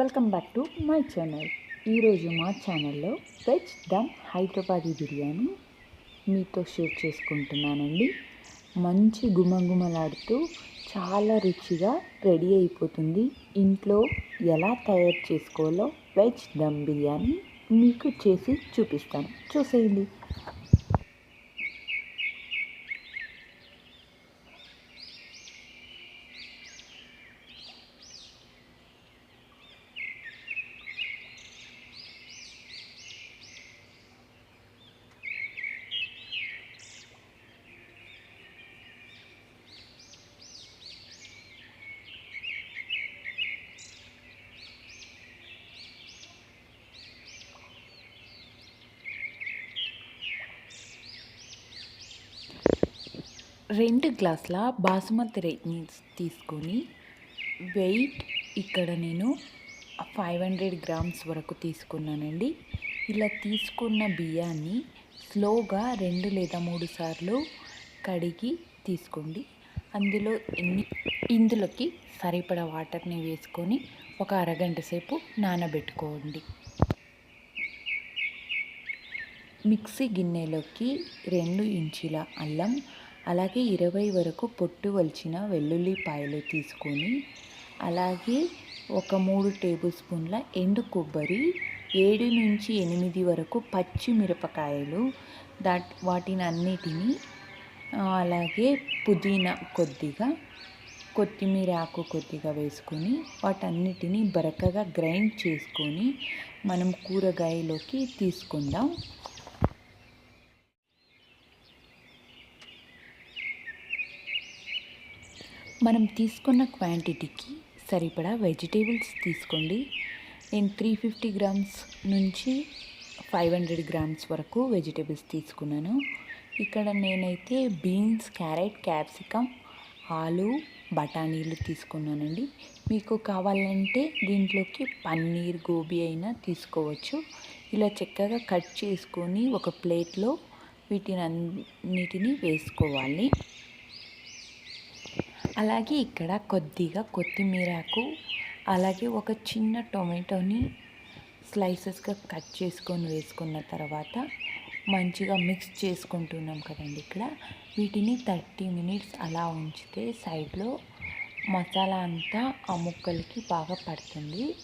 Welcome back to my channel. ఈరోజు మా ఛానల్లో వెజ్ దమ్ హైదరాబాదీ బిర్యానీ మీతో షేర్ చేసుకుంటున్నానండి. మంచి గుమగుమలాడుతూ చాలా రుచిగా రెడీ అయిపోతుంది. ఇంట్లో ఎలా తయారు చేసుకోవాలో వెజ్ దమ్ బిర్యానీ మీకు చేసి చూపిస్తాను. చూసేయండి. రెండు గ్లాసుల బాసుమతి రైస్ తీసుకొని వెయిట్ ఇక్కడ నేను ఫైవ్ హండ్రెడ్ గ్రామ్స్ వరకు తీసుకున్నానండి. ఇలా తీసుకున్న బియ్యాన్ని స్లోగా రెండు లేదా మూడు సార్లు కడిగి తీసుకోండి. అందులో ఎన్ని ఇందులోకి సరిపడా వాటర్ని వేసుకొని ఒక అరగంట సేపు నానబెట్టుకోండి. మిక్సీ గిన్నెలోకి రెండు ఇంచుల అల్లం అలాగే ఇరవై వరకు పొట్టు వలిచిన వెల్లుల్లిపాయలు తీసుకొని అలాగే ఒక మూడు టేబుల్ స్పూన్ల ఎండు కొబ్బరి ఏడు నుంచి ఎనిమిది వరకు పచ్చిమిరపకాయలు దాట్ వాటిని అన్నిటినీ అలాగే పుదీనా కొద్దిగా కొత్తిమీర ఆకు కొద్దిగా వేసుకొని వాటన్నిటిని బరకగా గ్రైండ్ చేసుకొని మనం కూరగాయలోకి తీసుకుందాం. మనం తీసుకున్న క్వాంటిటీకి సరిపడా వెజిటేబుల్స్ తీసుకోండి. నేను త్రీ ఫిఫ్టీ గ్రామ్స్ నుంచి ఫైవ్ హండ్రెడ్ గ్రామ్స్ వరకు వెజిటేబుల్స్ తీసుకున్నాను. ఇక్కడ నేనైతే బీన్స్ క్యారెట్ క్యాప్సికమ్ ఆలు బఠానీలు తీసుకున్నానండి. మీకు కావాలంటే దీంట్లోకి పన్నీర్ గోబీ అయినా తీసుకోవచ్చు. ఇలా చక్కగా కట్ చేసుకొని ఒక ప్లేట్లో వీటిని అన్నిటిని వేసుకోవాలి. అలాగే ఇక్కడ కొద్దిగా కొత్తిమీరకు అలాగే ఒక చిన్న టొమాటోని స్లైసెస్గా కట్ చేసుకొని వేసుకున్న తర్వాత మంచిగా మిక్స్ చేసుకుంటున్నాం కదండి ఇక్కడ. వీటిని థర్టీ మినిట్స్ అలా ఉంచితే సైడ్లో మసాలా అంతా ఆ ముక్కలకి బాగా పడుతుంది.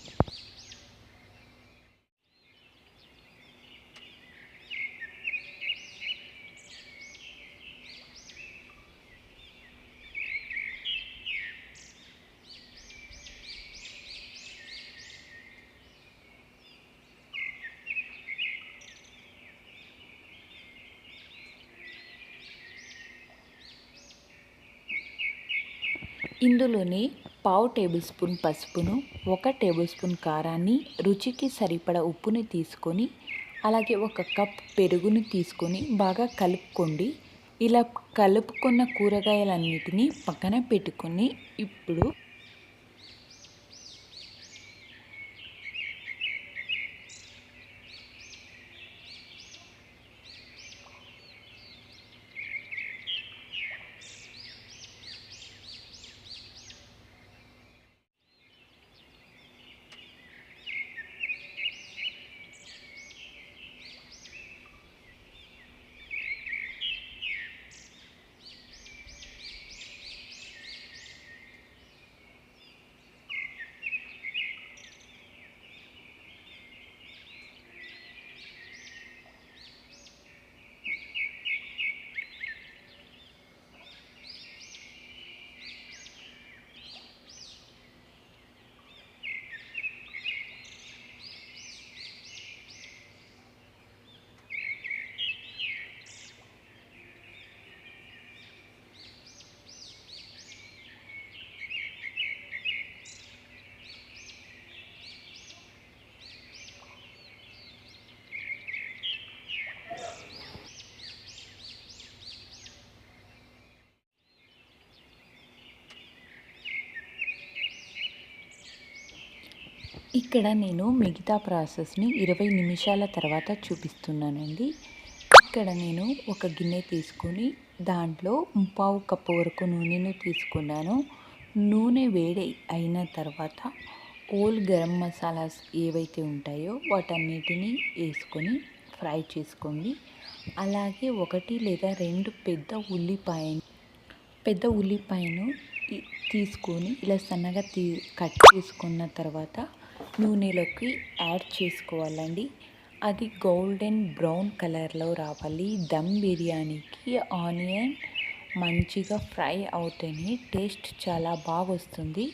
ఇందులోనే పావు టేబుల్ స్పూన్ పసుపును ఒక టేబుల్ స్పూన్ కారాన్ని రుచికి సరిపడ ఉప్పుని తీసుకొని అలాగే ఒక కప్ పెరుగుని తీసుకొని బాగా కలుపుకోండి. ఇలా కలుపుకున్న కూరగాయలన్నిటినీ పక్కన పెట్టుకొని ఇప్పుడు ఇక్కడ నేను మిగతా ప్రాసెస్ని ఇరవై నిమిషాల తర్వాత చూపిస్తున్నానండి. ఇక్కడ నేను ఒక గిన్నె తీసుకొని దాంట్లో పావు కప్పు వరకు నూనెను తీసుకున్నాను. నూనె వేడి అయిన తర్వాత ఓల్ గరం మసాలాస్ ఏవైతే ఉంటాయో వాటన్నిటిని వేసుకొని ఫ్రై చేసుకోండి. అలాగే ఒకటి లేదా రెండు పెద్ద ఉల్లిపాయ పెద్ద ఉల్లిపాయను తీసుకొని ఇలా సన్నగా తీ కట్ చేసుకున్న తర్వాత నూనెలోకి యాడ్ చేసుకోవాలండి. అది గోల్డెన్ బ్రౌన్ కలర్లో రావాలి. దమ్ బిర్యానీకి ఆనియన్ మంచిగా ఫ్రై అవుతేనే టేస్ట్ చాలా బాగా వస్తుంది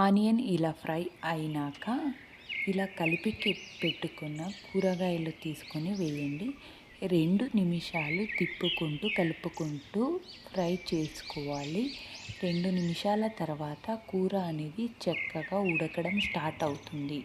ఆనియన్ ఇలా ఫ్రై అయినాక ఇలా కలిపి పెట్టుకున్న కూరగాయలు తీసుకొని వేయండి. రెండు నిమిషాలు తిప్పుకుంటూ కలుపుకుంటూ ఫ్రై చేసుకోవాలి. రెండు నిమిషాల తర్వాత కూర అనేది చక్కగా ఉడకడం స్టార్ట్ అవుతుంది.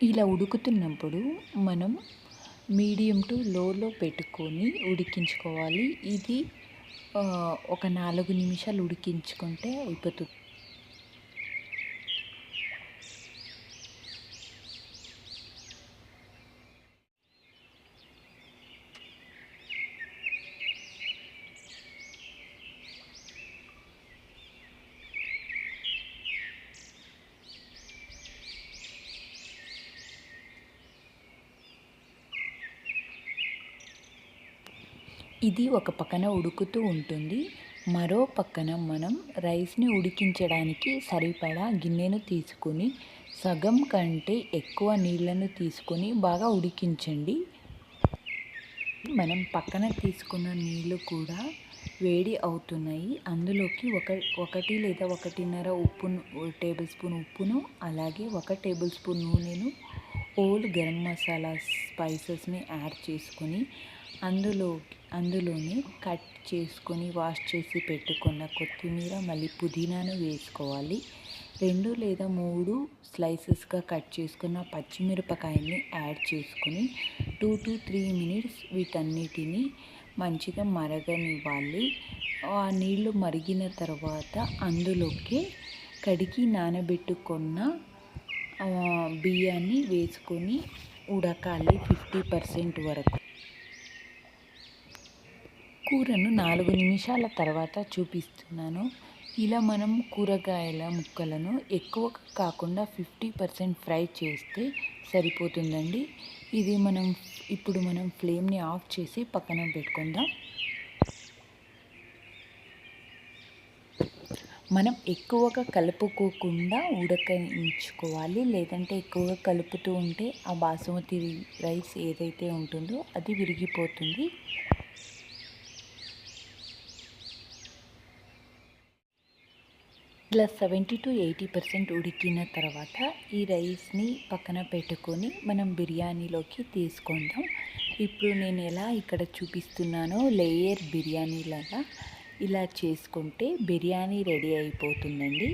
ఇలా ఉడుకుతున్నప్పుడు మనం మీడియం టు లోలో పెట్టుకొని ఉడికించుకోవాలి. ఇది ఒక నాలుగు నిమిషాలు ఉడికించుకుంటే అయిపోతుంది. ఇది ఒక పక్కన ఉడుకుతూ ఉంటుంది. మరో పక్కన మనం రైస్ని ఉడికించడానికి సరిపడా గిన్నెను తీసుకొని సగం కంటే ఎక్కువ నీళ్ళను తీసుకొని బాగా ఉడికించండి. మనం పక్కన తీసుకున్న నీళ్ళు కూడా వేడి అవుతున్నాయి. అందులోకి ఒక ఒకటి లేదా ఒకటిన్నర ఉప్పును టేబుల్ స్పూన్ ఉప్పును అలాగే ఒక టేబుల్ స్పూన్ నూనెను ఓల్డ్ గరం మసాలా స్పైసెస్ని యాడ్ చేసుకొని అందులో అందులోనే కట్ చేసుకొని వాష్ చేసి పెట్టుకున్న కొత్తిమీర మళ్ళీ పుదీనాను వేసుకోవాలి. రెండు లేదా మూడు స్లైసెస్గా కట్ చేసుకున్న పచ్చిమిరపకాయని యాడ్ చేసుకొని టూ టు త్రీ మినిట్స్ వీటన్నిటిని మంచిగా మరగనివ్వాలి. ఆ నీళ్ళు మరిగిన తర్వాత అందులోకి కడిగి నానబెట్టుకున్న బియ్యాన్ని వేసుకొని ఉడకాలి ఫిఫ్టీ పర్సెంట్ వరకు. కూరను నాలుగు నిమిషాల తర్వాత చూపిస్తున్నాను. ఇలా మనం కూరగాయల ముక్కలను ఎక్కువ కాకుండా ఫిఫ్టీ పర్సెంట్ ఫ్రై చేస్తే సరిపోతుందండి. ఇది మనం ఇప్పుడు మనం ఫ్లేమ్ని ఆఫ్ చేసి పక్కన పెట్టుకుందాం. మనం ఎక్కువగా కలుపుకోకుండా ఉడకించుకోవాలి లేదంటే ఎక్కువగా కలుపుతూ ఉంటే ఆ బాసుమతి రైస్ ఏదైతే ఉంటుందో అది విరిగిపోతుంది. ఇలా సెవెంటీ టు ఎయిటీ పర్సెంట్ ఉడికిన తర్వాత ఈ రైస్ని పక్కన పెట్టుకొని మనం బిర్యానీలోకి తీసుకుందాం. ఇప్పుడు నేను ఎలా ఇక్కడ చూపిస్తున్నానో లేయర్ బిర్యానీ లాగా ఇలా చేసుకుంటే బిర్యానీ రెడీ అయిపోతుందండి.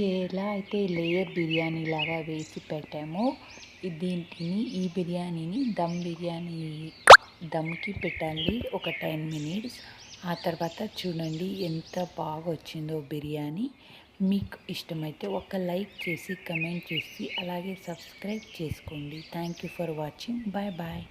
ఎలా అయితే లేయర్ బిర్యానీ లాగా వేసి పెట్టామో దీనిని దీంటిని ఈ బిర్యానీని దమ్ బిర్యానీ దమ్కి పెట్టాలి ఒక టెన్ మినిట్స్. ఆ తర్వాత చూడండి ఎంత బాగా వచ్చిందో బిర్యానీ. మీకు ఇష్టమైతే ఒక లైక్ చేసి కమెంట్ చేసి అలాగే సబ్స్క్రైబ్ చేసుకోండి. Thank you for watching. Bye bye.